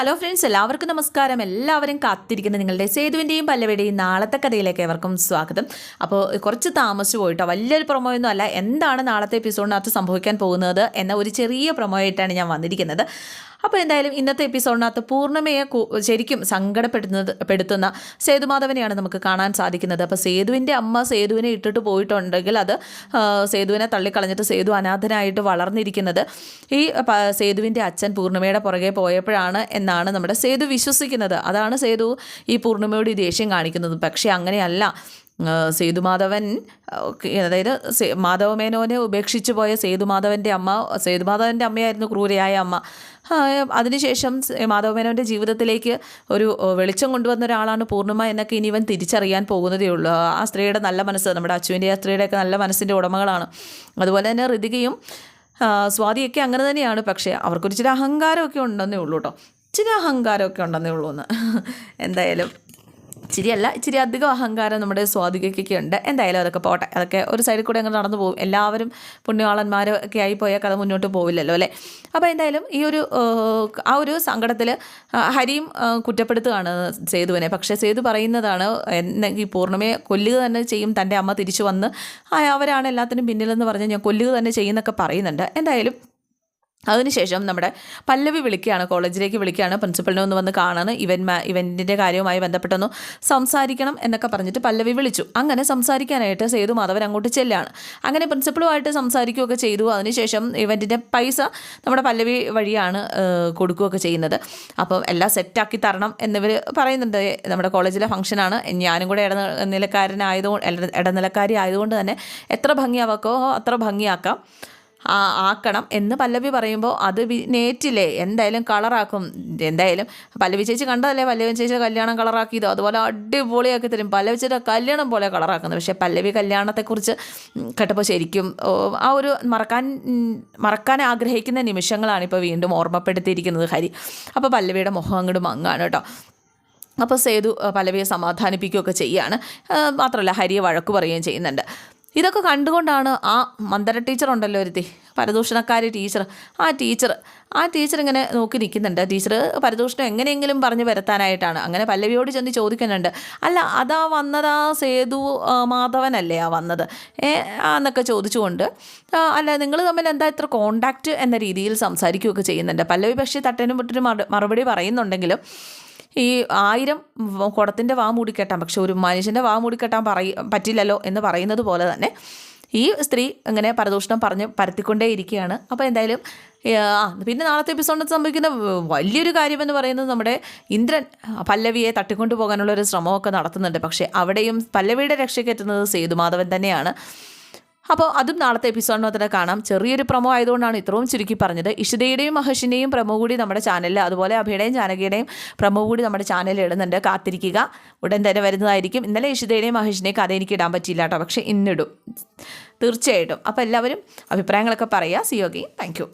Hello friends എല്ലാവർക്കും നമസ്കാരം. എല്ലാവരും കാത്തിരിക്കുന്ന. നിങ്ങളുടെ സേതുവിന്റെയും പല്ലവിയുടെയും നാളത്തെ കഥയിലേക്ക് എവർക്കും സ്വാഗതം. അപ്പോൾ കുറച്ച് താമസിച്ചു പോയിട്ടോ വലിയൊരു പ്രൊമോ ഒന്നും അല്ല. എന്താണ് നാളത്തെ എപ്പിസോഡിനകത്ത് സംഭവിക്കാൻ പോകുന്നത് എന്ന ഒരു ചെറിയ പ്രൊമോ ആയിട്ടാണ് ഞാൻ വന്നിരിക്കുന്നത്. അപ്പോൾ എന്തായാലും ഇന്നത്തെ എപ്പിസോഡിനകത്ത് പൂർണമയെ ശരിക്കും സങ്കടപ്പെടുന്നത് പെടുത്തുന്ന സേതുമാധവനെയാണ് നമുക്ക് കാണാൻ സാധിക്കുന്നത്. അപ്പോൾ സേതുവിന്റെ അമ്മ സേതുവിനെ ഇട്ടിട്ട് പോയിട്ടുണ്ടെങ്കിൽ അത് സേതുവിനെ തള്ളിക്കളഞ്ഞിട്ട് സേതു അനാഥനായിട്ട് വളർന്നിരിക്കുന്നത്. ഈ സേതുവിന്റെ അച്ഛൻ പൂർണിമയുടെ പുറകെ പോയപ്പോഴാണ് എന്നാണ് നമ്മുടെ സേതു വിശ്വസിക്കുന്നത്. അതാണ് സേതു ഈ പൂർണിമയോട് ഈ ദേഷ്യം കാണിക്കുന്നത്. പക്ഷേ അങ്ങനെയല്ല. സേതുമാധവൻ അതായത് മാധവമേനോനെ ഉപേക്ഷിച്ചു പോയ സേതുമാധവന്റെ അമ്മ സേതുമാധവന്റെ അമ്മയായിരുന്നു ക്രൂരയായ അമ്മ. അതിനുശേഷം മാധവമേനോന്റെ ജീവിതത്തിലേക്ക് ഒരു വെളിച്ചം കൊണ്ടുവന്ന ഒരാളാണ് പൂർണിമ എന്നൊക്കെ ഇനി ഇവൻ തിരിച്ചറിയാൻ പോകുന്നതേ ഉള്ളൂ. ആ- സ്ത്രീയുടെ നല്ല മനസ്സ് നമ്മുടെ അച്ചുവിന്റെ ആ സ്ത്രീയുടെയൊക്കെ നല്ല മനസ്സിന്റെ ഉടമകളാണ്. അതുപോലെ തന്നെ ഋതികയും സ്വാതിയൊക്കെ അങ്ങനെ തന്നെയാണ്. പക്ഷേ അവർക്കൊരു ചില അഹങ്കാരമൊക്കെ ഉണ്ടെന്നേ ഉള്ളൂ കേട്ടോ. ഇച്ചിരി അഹങ്കാരമൊക്കെ ഉണ്ടെന്നേ ഉള്ളൂ എന്ന് എന്തായാലും ഇച്ചിരിയല്ല ഇച്ചിരി അധികം അഹങ്കാരം നമ്മുടെ സ്വാതികയ്ക്കൊക്കെ ഉണ്ട്. എന്തായാലും അതൊക്കെ പോട്ടെ. അതൊക്കെ ഒരു സൈഡിൽ കൂടെ അങ്ങ് നടന്നു പോകും. എല്ലാവരും പുണ്യവാളന്മാരും ഒക്കെ ആയി പോയാൽ കഥ മുന്നോട്ട് പോവില്ലല്ലോ അല്ലേ? അപ്പോൾ എന്തായാലും ഈ ഒരു ആ ഒരു സങ്കടത്തിൽ ഹരിയും കുറ്റപ്പെടുത്തുകയാണ് സേതുവിനെ. പക്ഷേ സേതു പറയുന്നതാണ് ഈ പൂർണിമയെ കൊല്ലുക തന്നെ ചെയ്യും തന്റെ അമ്മ തിരിച്ചു വന്ന് അവരാണ് എല്ലാത്തിനും പിന്നിലെന്ന് പറഞ്ഞ് ഞാൻ കൊല്ലുക തന്നെ ചെയ്യുന്നൊക്കെ പറയുന്നുണ്ട്. എന്തായാലും അതിനുശേഷം നമ്മുടെ പല്ലവി വിളിക്കുകയാണ് കോളേജിലേക്ക് വിളിക്കുകയാണ് പ്രിൻസിപ്പലിനെ ഒന്ന് വന്ന് കാണാണ് ഇവൻ ഇവന്റിന്റെ കാര്യവുമായി ബന്ധപ്പെട്ടൊന്ന് സംസാരിക്കണം എന്നൊക്കെ പറഞ്ഞിട്ട് പല്ലവി വിളിച്ചു. അങ്ങനെ സംസാരിക്കാനായിട്ട് സേതു മാധവൻ അങ്ങോട്ട് ചെല്ലാണ് അങ്ങനെ പ്രിൻസിപ്പളുമായിട്ട് സംസാരിക്കുകയൊക്കെ ചെയ്തു. അതിനുശേഷം ഇവന്റിന്റെ പൈസ നമ്മുടെ പല്ലവി വഴിയാണ് കൊടുക്കുകയൊക്കെ ചെയ്യുന്നത്. അപ്പം എല്ലാം സെറ്റാക്കി തരണം എന്നിവർ പറയുന്നുണ്ട്. നമ്മുടെ കോളേജിലെ ഫംഗ്ഷനാണ്. ഞാനും കൂടെ ഇടനിലക്കാരനായതുകൊണ്ട് ഇടനിലക്കാരി ആയതുകൊണ്ട് തന്നെ എത്ര ഭംഗിയാവാക്കോ അത്ര ഭംഗിയാക്കാം. ആക്കണം എന്ന് പല്ലവി പറയുമ്പോൾ അത് നേറ്റില്ലേ? എന്തായാലും കളറാക്കും. എന്തായാലും പല്ലവി ചേച്ചി കണ്ടതല്ലേ? പല്ലവി ചേച്ചി കല്യാണം കളറാക്കിയതോ. അതുപോലെ അടിപൊളിയാക്കി തരും. പല്ലവി ചേച്ചിയുടെ കല്യാണം പോലെ കളറാക്കുന്നത്. പക്ഷേ പല്ലവി കല്യാണത്തെക്കുറിച്ച് കേട്ടപ്പോൾ ശരിക്കും ആ ഒരു മറക്കാൻ മറക്കാൻ ആഗ്രഹിക്കുന്ന നിമിഷങ്ങളാണ് ഇപ്പോൾ വീണ്ടും ഓർമ്മപ്പെടുത്തിയിരിക്കുന്നത്. ഹരി അപ്പോൾ പല്ലവിയുടെ മുഖം അങ്ങോട്ട് മങ്ങാണ് കേട്ടോ. അപ്പോൾ സേതു പല്ലവിയെ സമാധാനിപ്പിക്കുകയൊക്കെ ചെയ്യുകയാണ് മാത്രമല്ല ഹരിയെ വഴക്ക് പറയുകയും ചെയ്യുന്നുണ്ട്. ഇതൊക്കെ കണ്ടുകൊണ്ടാണ് ആ മന്ദര ടീച്ചർ ഉണ്ടല്ലോ ഒരുത്തി പരദൂഷണക്കാരി ടീച്ചർ ആ ടീച്ചർ ആ ടീച്ചർ ഇങ്ങനെ നോക്കി നിൽക്കുന്നുണ്ട്. ടീച്ചർ പരദൂഷണം എങ്ങനെയെങ്കിലും പറഞ്ഞ് വരുത്താനായിട്ടാണ്. അങ്ങനെ പല്ലവിയോട് ചെന്ന് ചോദിക്കുന്നുണ്ട്. അല്ല അതാ വന്നതാ സേതു മാധവനല്ലേ ആ വന്നത്? ഏ എന്നൊക്കെ ചോദിച്ചുകൊണ്ട് അല്ല നിങ്ങൾ തമ്മിൽ എന്താ ഇത്ര കോണ്ടാക്റ്റ് എന്ന രീതിയിൽ സംസാരിക്കുകയൊക്കെ ചെയ്യുന്നുണ്ട്? പല്ലവി പക്ഷേ തട്ടേനും പൊട്ടിനും മറുപടി പറയുന്നുണ്ടെങ്കിലും ഈ ആയിരം കുടത്തിന്റെ വാ മൂടിക്കെട്ടാൻ പക്ഷെ ഒരു മനുഷ്യന്റെ വാ മൂടിക്കെട്ടാൻ പറയ പറ്റില്ലല്ലോ എന്ന് പറയുന്നത് പോലെ തന്നെ ഈ സ്ത്രീ അങ്ങനെ പരദൂഷണം പറഞ്ഞ് പരത്തിക്കൊണ്ടേ ഇരിക്കുകയാണ്. അപ്പോൾ എന്തായാലും പിന്നെ നാളത്തെ എപ്പിസോഡിൽ സംഭവിക്കുന്ന വലിയൊരു കാര്യമെന്ന് പറയുന്നത് നമ്മുടെ ഇന്ദ്രൻ പല്ലവിയെ തട്ടിക്കൊണ്ടു പോകാനുള്ള ഒരു ശ്രമമൊക്കെ നടത്തുന്നുണ്ട്. പക്ഷേ അവിടെയും പല്ലവിയുടെ രക്ഷയ്ക്കെത്തുന്നത് സേതുമാധവൻ തന്നെയാണ്. അപ്പോൾ അതും നാളത്തെ എപ്പിസോഡിനകത്ത് കാണാം. ചെറിയൊരു പ്രമോ ആയതുകൊണ്ടാണ് ഇത്രയും ചുരുക്കി പറഞ്ഞത്. ഇഷിതയുടെയും മഹർഷിന്റെയും പ്രമോ കൂടി നമ്മുടെ ചാനലിൽ അതുപോലെ അഭിയുടെയും ജാനകിയുടെയും പ്രമോ കൂടി നമ്മുടെ ചാനലിൽ ഇടുന്നുണ്ട്. കാത്തിരിക്കുക. ഉടൻ തന്നെ വരുന്നതായിരിക്കും. ഇന്നലെ ഇഷിതയുടെയും മഹർഷിന്റെയും കഥ എനിക്ക് ഇടാൻ പറ്റിയില്ല കേട്ടോ. പക്ഷേ ഇന്നിടും. തീർച്ചയായിട്ടും. അപ്പോൾ എല്ലാവരും അഭിപ്രായങ്ങളൊക്കെ പറയുക. സിയോഗി താങ്ക്